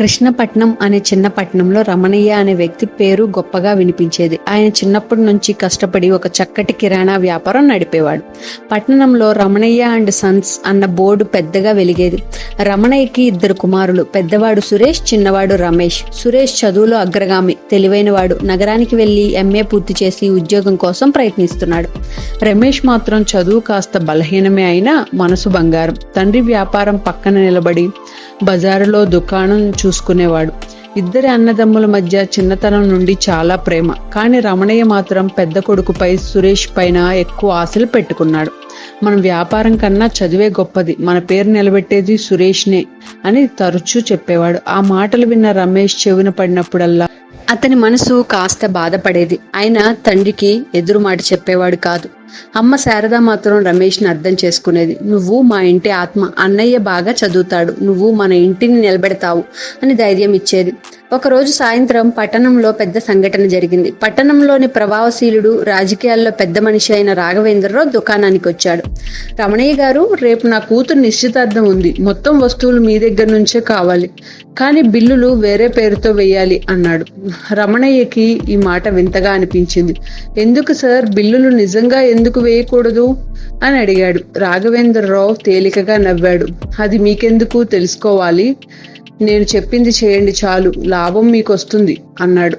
కృష్ణపట్నం అనే చిన్న పట్టణంలో రమణయ్య అనే వ్యక్తి పేరు గొప్పగా వినిపించేది. ఆయన చిన్నప్పటి నుంచి కష్టపడి ఒక చక్కటి కిరాణా వ్యాపారం నడిపేవాడు. పట్టణంలో రమణయ్య అండ్ సన్స్ అన్న బోర్డు పెద్దగా వెలిగేది. రమణయ్యకి ఇద్దరు కుమారులు. పెద్దవాడు సురేష్ చిన్నవాడు రమేష్. సురేష్ చదువులో అగ్రగామి. తెలివైనవాడు. నగరానికి వెళ్ళి ఎంఏ పూర్తి చేసి ఉద్యోగం కోసం ప్రయత్నిస్తున్నాడు. రమేష్ మాత్రం చదువు కాస్త బలహీనమే అయినా మనసు బంగారం. తండ్రి వ్యాపారం పక్కన నిలబడి బజారులో దుకాణం చూ చూసుకునేవాడు. ఇద్దరి అన్నదమ్ముల మధ్య చిన్నతనం నుండి చాలా ప్రేమ. కానీ రమణయ్య మాత్రం పెద్ద కొడుకుపై సురేష్ పైన ఎక్కువ ఆశలు పెట్టుకున్నాడు. మన వ్యాపారం కన్నా చదివే గొప్పది. మన పేరు నిలబెట్టేది సురేష్నే అని తరచూ చెప్పేవాడు. ఆ మాటలు విన్న రమేష్ చెవిన పడినప్పుడల్లా అతని మనసు కాస్త బాధపడేది. ఆయన తండ్రికి ఎదురు మాట చెప్పేవాడు కాదు. అమ్మ శారద మాత్రం రమేష్ని అర్థం చేసుకునేది. నువ్వు మా ఇంటి ఆత్మ. అన్నయ్య బాగా చదువుతాడు. నువ్వు మన ఇంటిని నిలబెడతావు అని ధైర్యం ఇచ్చేది. ఒకరోజు సాయంత్రం పట్టణంలో పెద్ద సంఘటన జరిగింది. పట్టణంలోని ప్రభావశీలుడు రాజకీయాల్లో పెద్ద మనిషి అయిన రాఘవేంద్రరావు దుకాణానికి వచ్చాడు రమణయ్య గారు రేపు నా కూతురు నిశ్చితార్థం ఉంది. మొత్తం వస్తువులు మీ దగ్గర నుంచే కావాలి. కానీ బిల్లులు వేరే పేరుతో వేయాలి అన్నాడు. రమణయ్యకి ఈ మాట వింతగా అనిపించింది. ఎందుకు సార్? బిల్లులు నిజంగా ఎందుకు వేయకూడదు? అని అడిగాడు. రాఘవేంద్రరావు తేలికగా నవ్వాడు. అది మీకెందుకు తెలుసుకోవాలి? నేను చెప్పింది చేయండి చాలు లాభం మీకు వస్తుంది అన్నాడు.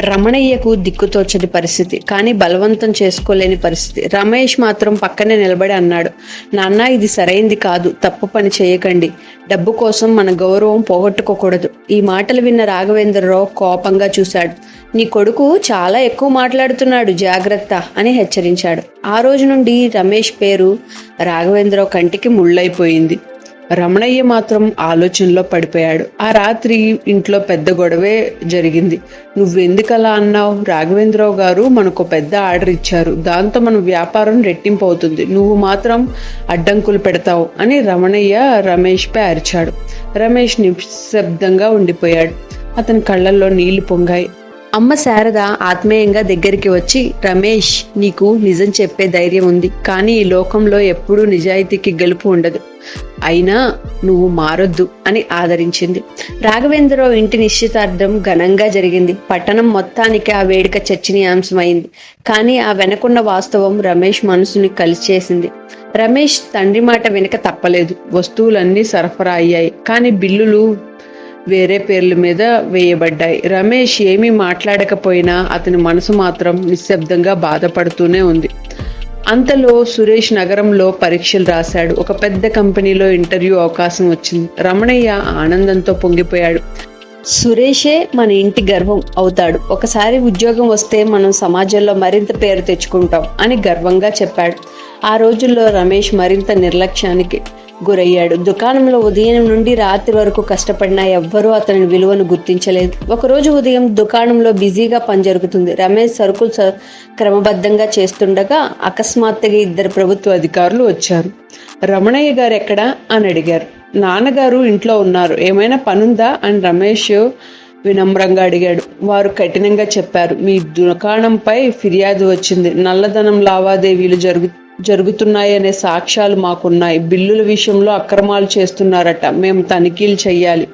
రమణయ్యకు దిక్కుతోచని పరిస్థితి కానీ బలవంతం చేసుకోలేని పరిస్థితి. రమేష్ మాత్రం పక్కనే నిలబడి అన్నాడు. నాన్న ఇది సరైంది కాదు తప్పు పని చేయకండి. డబ్బు కోసం మన గౌరవం పోగొట్టుకోకూడదు. ఈ మాటలు విన్న రాఘవేంద్రరావు కోపంగా చూశాడు. నీ కొడుకు చాలా ఎక్కువ మాట్లాడుతున్నాడు జాగ్రత్త అని హెచ్చరించాడు. ఆ రోజు నుండి రమేష్ పేరు రాఘవేంద్ర కంటికి ముళ్ళైపోయింది. రమణయ్య మాత్రం ఆలోచనలో పడిపోయాడు. ఆ రాత్రి ఇంట్లో పెద్ద గొడవే జరిగింది. నువ్వెందుకలా అన్నావు? రాఘవేంద్రరావు గారు మనకు పెద్ద ఆర్డర్ ఇచ్చారు. దాంతో మన వ్యాపారం రెట్టింపు అవుతుంది. నువ్వు మాత్రం అడ్డంకులు పెడతావు అని రమణయ్య రమేష్పై అరిచాడు. రమేష్ నిశ్శబ్దంగా ఉండిపోయాడు. అతని కళ్ళల్లో నీళ్ళు పొంగాయి. అమ్మ శారద ఆత్మీయంగా దగ్గరికి వచ్చి రమేష్ నీకు నిజం చెప్పే ధైర్యం ఉంది కానీ ఈ లోకంలో ఎప్పుడూ నిజాయితీకి గెలుపు ఉండదు. అయినా నువ్వు మారొద్దు అని ఆదరించింది. రాఘవేంద్రరావు ఇంటి నిశ్చితార్థం ఘనంగా జరిగింది. పట్టణం మొత్తానికి ఆ వేడుక చర్చనీయాంశమైంది. కానీ ఆ వెనకున్న వాస్తవం రమేష్ మనసుని కలిచేసింది. రమేష్ తండ్రి మాట వెనుక తప్పలేదు. వస్తువులన్నీ సరఫరా అయ్యాయి. కానీ బిల్లులు వేరే పేర్ల మీద వేయబడ్డాయి. రమేష్ ఏమీ మాట్లాడకపోయినా అతని మనసు మాత్రం నిశ్శబ్దంగా బాధపడుతూనే ఉంది. అంతలో సురేష్ నగరంలో పరీక్షలు రాశాడు. ఒక పెద్ద కంపెనీలో ఇంటర్వ్యూ అవకాశం వచ్చింది. రమణయ్య ఆనందంతో పొంగిపోయాడు. సురేషే మన ఇంటి గర్వం అవుతాడు. ఒకసారి ఉద్యోగం వస్తే మనం సమాజంలో మరింత పేరు తెచ్చుకుంటాం అని గర్వంగా చెప్పాడు. ఆ రోజుల్లో రమేష్ మరింత నిర్లక్ష్యానికి గురయ్యాడు. దుకాణంలో ఉదయం నుండి రాత్రి వరకు కష్టపడినా ఎవ్వరూ అతని విలువను గుర్తించలేదు. ఒకరోజు ఉదయం దుకాణంలో బిజీగా పని జరుగుతుంది. రమేష్ సరుకులు క్రమబద్ధంగా చేస్తుండగా అకస్మాత్తుగా ఇద్దరు ప్రభుత్వ అధికారులు వచ్చారు. రమణయ్య గారు ఎక్కడా? అని అడిగారు. నాన్నగారు ఇంట్లో ఉన్నారు. ఏమైనా పనుందా? అని రమేష్ వినమ్రంగా అడిగాడు. వారు కఠినంగా చెప్పారు. మీ దుకాణంపై ఫిర్యాదు వచ్చింది. నల్లధనం లావాదేవీలు జరుగు జరుగుతున్నాయనే సాక్ష్యాలు మాకున్నాయి. బిల్లుల విషయంలో అక్రమాలు చేస్తున్నారట. మేము తనిఖీలు చెయ్యాలి.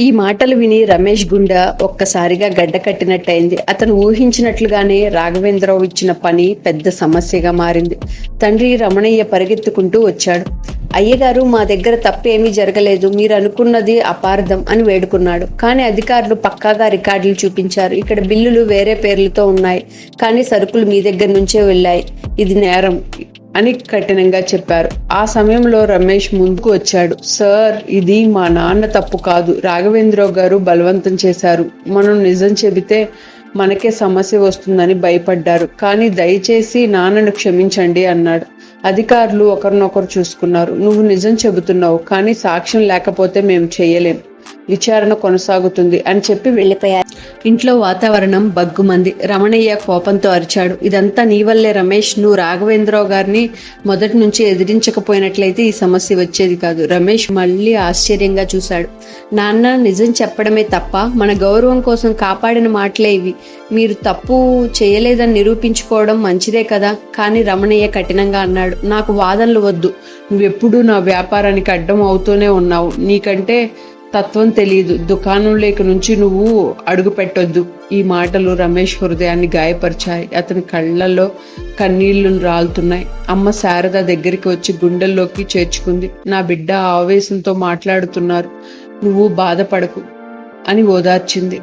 ఈ మాటలు విని రమేష్ గుండె ఒక్కసారిగా గడ్డ కట్టినట్టయింది. అతను ఊహించినట్లుగానే రాఘవేంద్రరావు ఇచ్చిన పని పెద్ద సమస్యగా మారింది. తండ్రి రమణయ్య పరిగెత్తుకుంటూ వచ్చాడు. అయ్యగారు మా దగ్గర తప్పేమీ జరగలేదు. మీరు అనుకున్నది అపార్థం అని వేడుకున్నాడు. కానీ అధికారులు పక్కాగా రికార్డులు చూపించారు. ఇక్కడ బిల్లులు వేరే పేర్లతో ఉన్నాయి. కానీ సరుకులు మీ దగ్గర నుంచే వెళ్ళాయి. ఇది నేరం. అని కఠినంగా చెప్పారు. ఆ సమయంలో రమేష్ ముందుకు వచ్చాడు. సార్ ఇది మా నాన్న తప్పు కాదు. రాఘవేంద్రరావు గారు బలవంతం చేశారు. మనం నిజం చెబితే మనకే సమస్య వస్తుందని భయపడ్డారు. కానీ దయచేసి నాన్నను క్షమించండి అన్నాడు. అధికారులు ఒకరినొకరు చూసుకున్నారు. నువ్వు నిజం చెబుతున్నావు కానీ సాక్ష్యం లేకపోతే మేము చేయలేం. విచారణ కొనసాగుతుంది అని చెప్పి వెళ్ళిపోయారు. ఇంట్లో వాతావరణం బగ్గుమంది. రమణయ్య కోపంతో అరిచాడు. ఇదంతా నీ వల్లే రమేష్. నువ్వు రాఘవేంద్రరావు గారిని మొదటి నుంచి ఎదిరించకపోయినట్లయితే ఈ సమస్య వచ్చేది కాదు. రమేష్ మళ్ళీ ఆశ్చర్యంగా చూశాడు. నాన్న నిజం చెప్పడమే తప్ప మన గౌరవం కోసం కాపాడిన మాటలే ఇవి. మీరు తప్పు చేయలేదని నిరూపించుకోవడం మంచిదే కదా. కానీ రమణయ్య కఠినంగా అన్నాడు. నాకు వాదనలు వద్దు. నువ్వెప్పుడూ నా వ్యాపారానికి అడ్డం అవుతూనే ఉన్నావు. నీకంటే తత్వం తెలియదు దుకాణంలోకి నుంచి నువ్వు అడుగు పెట్టొద్దు. ఈ మాటలు రమేష్ హృదయాన్ని గాయపరిచాయి. అతని కళ్ళల్లో కన్నీళ్ళు రాలుతున్నాయి. అమ్మ శారద దగ్గరికి వచ్చి గుండెల్లోకి చేర్చుకుంది. నా బిడ్డ ఆవేశంతో మాట్లాడుతున్నారు. నువ్వు బాధపడకు అని ఓదార్చింది.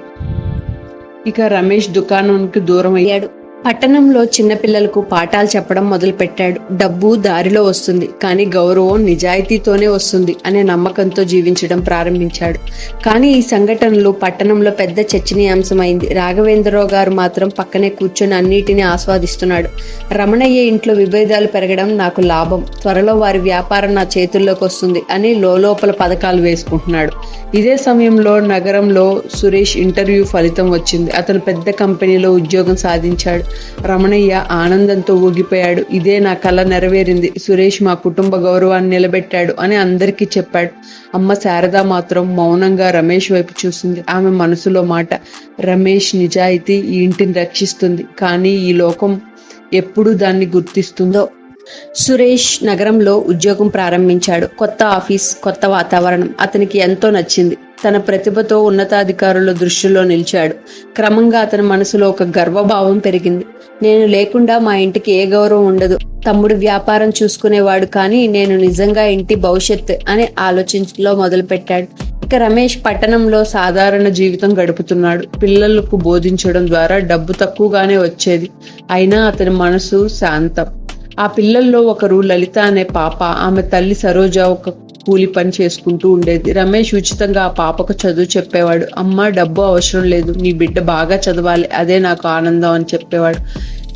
ఇక రమేష్ దుకాణంకి దూరం అయ్యాడు పట్టణంలో చిన్నపిల్లలకు పాఠాలు చెప్పడం మొదలుపెట్టాడు. డబ్బు దారిలో వస్తుంది కానీ గౌరవం నిజాయితీతోనే వస్తుంది అనే నమ్మకంతో జీవించడం ప్రారంభించాడు. కానీ ఈ సంఘటనలు పట్టణంలో పెద్ద చర్చనీయాంశమైంది. రాఘవేంద్రరావు గారు మాత్రం పక్కనే కూర్చొని అన్నిటినీ ఆస్వాదిస్తున్నాడు. రమణయ్య ఇంట్లో విభేదాలు పెరగడం నాకు లాభం. త్వరలో వారి వ్యాపారం నా చేతుల్లోకి వస్తుంది అని లోపల పథకాలు వేసుకుంటున్నాడు. ఇదే సమయంలో నగరంలో సురేష్ ఇంటర్వ్యూ ఫలితం వచ్చింది. అతను పెద్ద కంపెనీలో ఉద్యోగం సాధించాడు. రమణయ్య ఆనందంతో ఊగిపోయాడు. ఇదే నా కళ నెరవేరింది. సురేష్ మా కుటుంబ గౌరవాన్ని నిలబెట్టాడు అని అందరికీ చెప్పాడు. అమ్మ శారద మాత్రం మౌనంగా రమేష్ వైపు చూసింది. ఆమె మనసులో మాట రమేష్ నిజాయితీ ఈ ఇంటిని రక్షిస్తుంది. కానీ ఈ లోకం ఎప్పుడు దాన్ని గుర్తిస్తుందో సురేష్ నగరంలో ఉద్యోగం ప్రారంభించాడు. కొత్త ఆఫీస్ కొత్త వాతావరణం. అతనికి ఎంతో నచ్చింది. తన ప్రతిభతో ఉన్నతాధికారుల దృష్టిలో నిలిచాడు. క్రమంగా అతని మనసులో ఒక గర్వభావం పెరిగింది. నేను లేకుండా మా ఇంటికి ఏ గౌరవం ఉండదు. తమ్ముడు వ్యాపారం చూసుకునేవాడు కానీ నేను నిజంగా ఇంటి భవిష్యత్ అని ఆలోచించలో మొదలుపెట్టాడు. ఇక రమేష్ పట్టణంలో సాధారణ జీవితం గడుపుతున్నాడు. పిల్లలకు బోధించడం ద్వారా డబ్బు తక్కువగానే వచ్చేది. అయినా అతని మనసు శాంతం. ఆ పిల్లల్లో ఒకరు లలిత అనే పాప ఆమె తల్లి సరోజ ఒక కూలి పని చేసుకుంటూ ఉండేది. రమేష్ ఉచితంగా ఆ పాపకు చదువు చెప్పేవాడు. అమ్మ డబ్బు అవసరం లేదు. నీ బిడ్డ బాగా చదవాలి. అదే నాకు ఆనందం అని చెప్పేవాడు.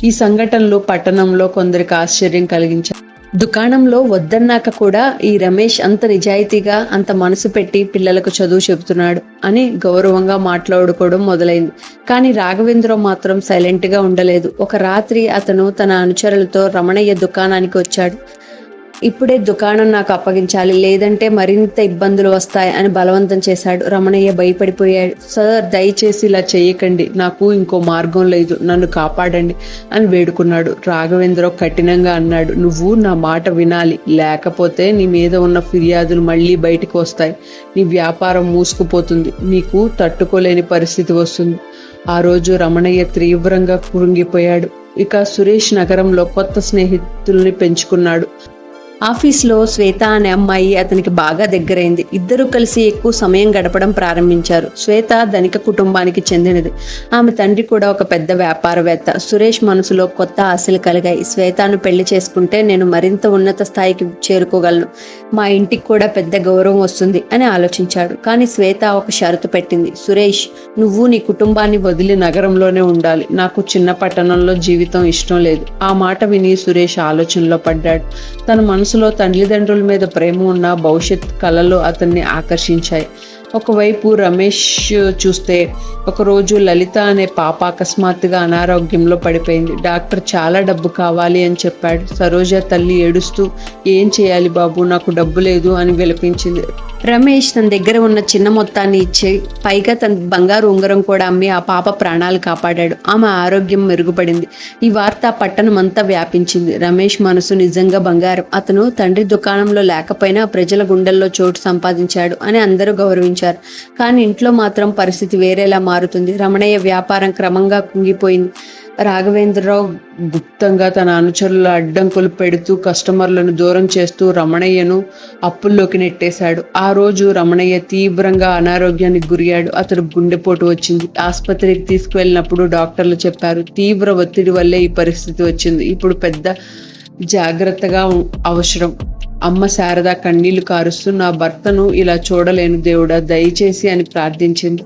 ఈ సంఘటనలు పట్టణంలో కొందరికి ఆశ్చర్యం కలిగించారు దుకాణంలో వద్దన్నాక కూడా ఈ రమేష్ అంత నిజాయితీగా అంత మనసు పెట్టి పిల్లలకు చదువు చెబుతున్నాడు అని గౌరవంగా మాట్లాడుకోవడం మొదలైంది. కానీ రాఘవేంద్ర మాత్రం సైలెంట్గా ఉండలేదు. ఒక రాత్రి అతను తన అనుచరులతో రమణయ్య దుకాణానికి వచ్చాడు. ఇప్పుడే దుకాణం నాకు అప్పగించాలి. లేదంటే మరింత ఇబ్బందులు వస్తాయి అని బలవంతం చేశాడు రమణయ్య భయపడిపోయాడు సార్ దయచేసి ఇలా చేయకండి. నాకు ఇంకో మార్గం లేదు. నన్ను కాపాడండి అని వేడుకున్నాడు. రాఘవేంద్ర కఠినంగా అన్నాడు. నువ్వు నా మాట వినాలి. లేకపోతే నీ మీద ఉన్న ఫిర్యాదులు మళ్ళీ బయటకు వస్తాయి. నీ వ్యాపారం మూసుకుపోతుంది. నీకు తట్టుకోలేని పరిస్థితి వస్తుంది ఆ రోజు రమణయ్య తీవ్రంగా కురుంగిపోయాడు ఇక సురేష్ నగరంలో కొత్త స్నేహితుల్ని పెంచుకున్నాడు. ఆఫీస్లో శ్వేత అనే అమ్మాయి అతనికి బాగా దగ్గరైంది. ఇద్దరూ కలిసి ఎక్కువ సమయం గడపడం ప్రారంభించారు. శ్వేత ధనిక కుటుంబానికి చెందినది. ఆమె తండ్రి కూడా ఒక పెద్ద వ్యాపారవేత్త. సురేష్ మనసులో కొత్త ఆశలు కలిగాయి. శ్వేతను పెళ్ళి చేసుకుంటే నేను మరింత ఉన్నత స్థాయికి చేరుకోగలను. మా ఇంటికి కూడా పెద్ద గౌరవం వస్తుంది అని ఆలోచించాడు. కానీ శ్వేత ఒక షరతు పెట్టింది. సురేష్ నువ్వు నీ కుటుంబాన్ని వదిలి నగరంలోనే ఉండాలి. నాకు చిన్న పట్టణంలో జీవితం ఇష్టం లేదు. ఆ మాట విని సురేష్ ఆలోచనలో పడ్డాడు. తన మనసులో తల్లిదండ్రుల మీద ప్రేమ ఉన్న భవిష్యత్ కళలు అతన్ని ఆకర్షించాయి. ఒకవైపు రమేష్ చూస్తే ఒకరోజు లలిత అనే పాప అకస్మాత్తుగా అనారోగ్యంలో పడిపోయింది. డాక్టర్ చాలా డబ్బు కావాలి అని చెప్పాడు. సరోజ తల్లి ఏడుస్తూ ఏం చేయాలి బాబు? నాకు డబ్బు లేదు అని విలపించింది. రమేష్ తన దగ్గర ఉన్న చిన్న మొత్తాన్ని ఇచ్చి పైగా తన బంగారు ఉంగరం కూడా అమ్మి ఆ పాప ప్రాణాలు కాపాడాడు. ఆమె ఆరోగ్యం మెరుగుపడింది. ఈ వార్త పట్టణం అంతా వ్యాపించింది. రమేష్ మనసు నిజంగా బంగారం. అతను తండ్రి దుకాణంలో లేకపోయినా ప్రజల గుండెల్లో చోటు సంపాదించాడు అని అందరూ గౌరవించారు. కానీ ఇంట్లో మాత్రం పరిస్థితి వేరేలా మారుతుంది. రమణయ్య వ్యాపారం క్రమంగా కుంగిపోయింది. రాఘవేంద్రరావు గుప్తంగా తన అనుచరుల అడ్డంకులు పెడుతూ కస్టమర్లను దూరం చేస్తూ రమణయ్యను అప్పుల్లోకి నెట్టేశాడు. ఆ రోజు రమణయ్య తీవ్రంగా అనారోగ్యానికి గురయ్యాడు. అతడు గుండెపోటు వచ్చింది. ఆసుపత్రికి తీసుకువెళ్ళినప్పుడు డాక్టర్లు చెప్పారు తీవ్ర ఒత్తిడి వల్లే ఈ పరిస్థితి వచ్చింది. ఇప్పుడు పెద్ద జాగ్రత్తగా అవసరం. అమ్మ శారద కన్నీళ్ళు కారుస్తూ నా భర్తను ఇలా చూడలేను దేవుడా దయచేసి అని ప్రార్థించింది.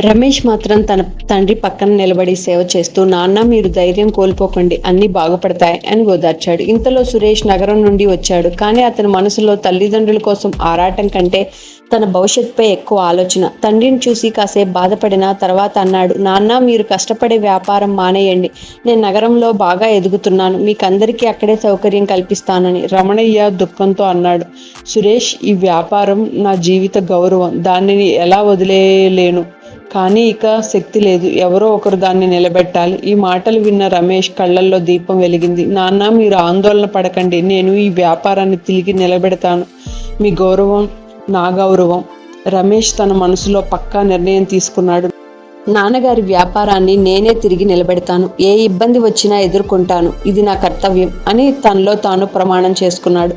రమేష్ మాత్రం తన తండ్రి పక్కన నిలబడి సేవ చేస్తూ నాన్న మీరు ధైర్యం కోల్పోకండి అన్ని బాగుపడతాయి అని ఓదార్చాడు. ఇంతలో సురేష్ నగరం నుండి వచ్చాడు. కానీ అతని మనసులో తల్లిదండ్రుల కోసం ఆరాటం కంటే తన భవిష్యత్తుపై ఎక్కువ ఆలోచన. తండ్రిని చూసి కాసేపు బాధపడిన తర్వాత అన్నాడు నాన్న మీరు కష్టపడే వ్యాపారం మానేయండి. నేను నగరంలో బాగా ఎదుగుతున్నాను. మీకందరికీ అక్కడే సౌకర్యం కల్పిస్తానని రమణయ్య దుఃఖంతో అన్నాడు. సురేష్ ఈ వ్యాపారం నా జీవిత గౌరవం. దానిని ఎలా వదిలేయలేను? కానీ ఇక శక్తి లేదు. ఎవరో ఒకరు దాన్ని నిలబెట్టాలి. ఈ మాటలు విన్న రమేష్ కళ్ళల్లో దీపం వెలిగింది. నాన్న మీరు ఆందోళన పడకండి. నేను ఈ వ్యాపారాన్ని తిరిగి నిలబెడతాను. మీ గౌరవం నా గౌరవం. రమేష్ తన మనసులో పక్కా నిర్ణయం తీసుకున్నాడు. నాన్నగారి వ్యాపారాన్ని నేనే తిరిగి నిలబెడతాను. ఏ ఇబ్బంది వచ్చినా ఎదుర్కొంటాను. ఇది నా కర్తవ్యం అని తనలో తాను ప్రమాణం చేసుకున్నాడు.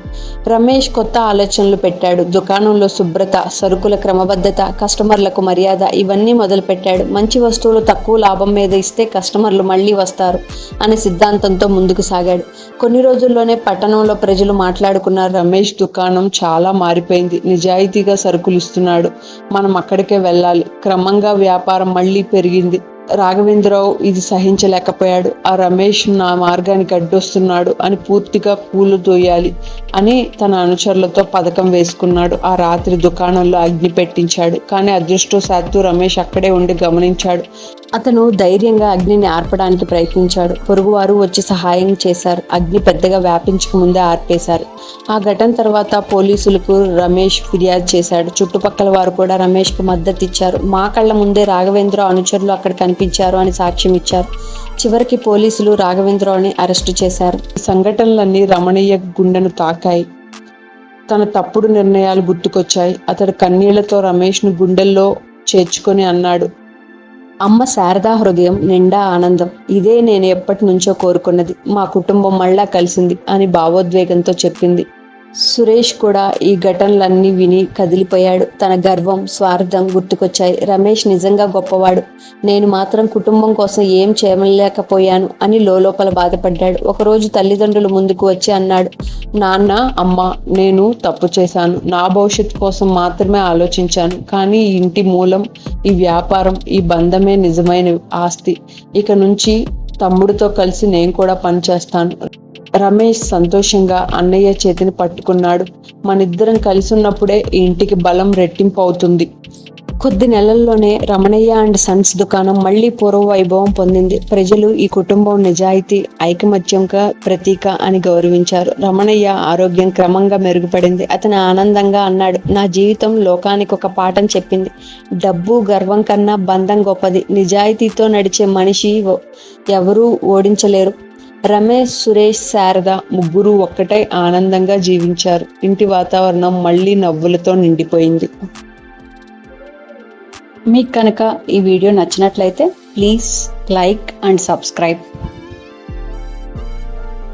రమేష్ కొత్త ఆలోచనలు పెట్టాడు. దుకాణంలో శుభ్రత సరుకుల క్రమబద్ధత కస్టమర్లకు మర్యాద ఇవన్నీ మొదలుపెట్టాడు. మంచి వస్తువులు తక్కువ లాభం మీద ఇస్తే కస్టమర్లు మళ్ళీ వస్తారు అనే సిద్ధాంతంతో ముందుకు సాగాడు. కొన్ని రోజుల్లోనే పట్టణంలో ప్రజలు మాట్లాడుకున్న రమేష్ దుకాణం చాలా మారిపోయింది. నిజాయితీగా సరుకులు ఇస్తున్నాడు. మనం అక్కడికే వెళ్ళాలి. క్రమంగా వ్యాపారం మళ్ళీ పెరిగింది. రాఘవేంద్రరావు ఇది సహించలేకపోయాడు. ఆ రమేష్ నా మార్గానికి అడ్డొస్తున్నాడు అని పూర్తిగా పూలు తోయాలి అని తన అనుచరులతో పథకం వేసుకున్నాడు. ఆ రాత్రి దుకాణంలో అగ్ని పెట్టించాడు. కానీ అదృష్టవశాత్తు రమేష్ అక్కడే ఉండి గమనించాడు. అతను ధైర్యంగా అగ్నిని ఆర్పడానికి ప్రయత్నించాడు. పొరుగువారు వచ్చి సహాయం చేశారు. అగ్ని పెద్దగా వ్యాపించక ముందే ఆర్పేశారు. ఆ ఘటన తర్వాత పోలీసులకు రమేష్ ఫిర్యాదు చేశాడు. చుట్టుపక్కల వారు కూడా రమేష్కు మద్దతు ఇచ్చారు. మా కళ్ళ ముందే రాఘవేంద్ర అనుచరులు అక్కడ కనిపించారు అని సాక్ష్యం ఇచ్చారు. చివరికి పోలీసులు రాఘవేంద్రరావుని అరెస్టు చేశారు. సంఘటనలన్నీ రమణీయ గుండెను తాకాయి. తన తప్పుడు నిర్ణయాలు గుర్తుకొచ్చాయి. అతడు కన్నీళ్ళతో రమేష్ను గుండెల్లో చేర్చుకొని అన్నాడు. అమ్మ శారదా హృదయం నిండా ఆనందం. ఇదే నేను ఎప్పటి నుంచో కోరుకున్నది. మా కుటుంబం మళ్ళా కలిసింది అని భావోద్వేగంతో చెప్పింది. సురేష్ కూడా ఈ ఘటనలన్నీ విని కదిలిపోయాడు. తన గర్వం స్వార్థం గుర్తుకొచ్చాయి. రమేష్ నిజంగా గొప్పవాడు. నేను మాత్రం కుటుంబం కోసం ఏం చేయలేకపోయాను అని లోపల బాధపడ్డాడు. ఒకరోజు తల్లిదండ్రులు ముందుకు వచ్చి అన్నాడు నాన్న అమ్మ నేను తప్పు చేశాను. నా భవిష్యత్తు కోసం మాత్రమే ఆలోచించాను. కానీ ఈ ఇంటి మూలం ఈ వ్యాపారం ఈ బంధమే నిజమైన ఆస్తి. ఇక నుంచి తమ్ముడితో కలిసి నేను కూడా పనిచేస్తాను రమేష్ సంతోషంగా అన్నయ్య చేతిని పట్టుకున్నాడు. మనిద్దరం కలిసి ఉన్నప్పుడే ఈ ఇంటికి బలం రెట్టింపు అవుతుంది కొద్ది నెలల్లోనే రమణయ్య అండ్ సన్స్ దుకాణం మళ్ళీ పూర్వ వైభవం పొందింది. ప్రజలు ఈ కుటుంబం నిజాయితీ ఐకమత్యంగా ప్రతీక అని గౌరవించారు. రమణయ్య ఆరోగ్యం క్రమంగా మెరుగుపడింది. అతను ఆనందంగా అన్నాడు నా జీవితం లోకానికి ఒక పాఠం చెప్పింది. డబ్బు గర్వం కన్నా బంధం గొప్పది. నిజాయితీతో నడిచే మనిషి ఎవరూ ఓడించలేరు. రమేష్ సురేష్ శారద ముగ్గురు ఒక్కటై ఆనందంగా జీవించారు. ఇంటి వాతావరణం మళ్ళీ నవ్వులతో నిండిపోయింది. మీకు కనుక ఈ వీడియో నచ్చినట్లయితే ప్లీజ్ లైక్ అండ్ సబ్స్క్రైబ్.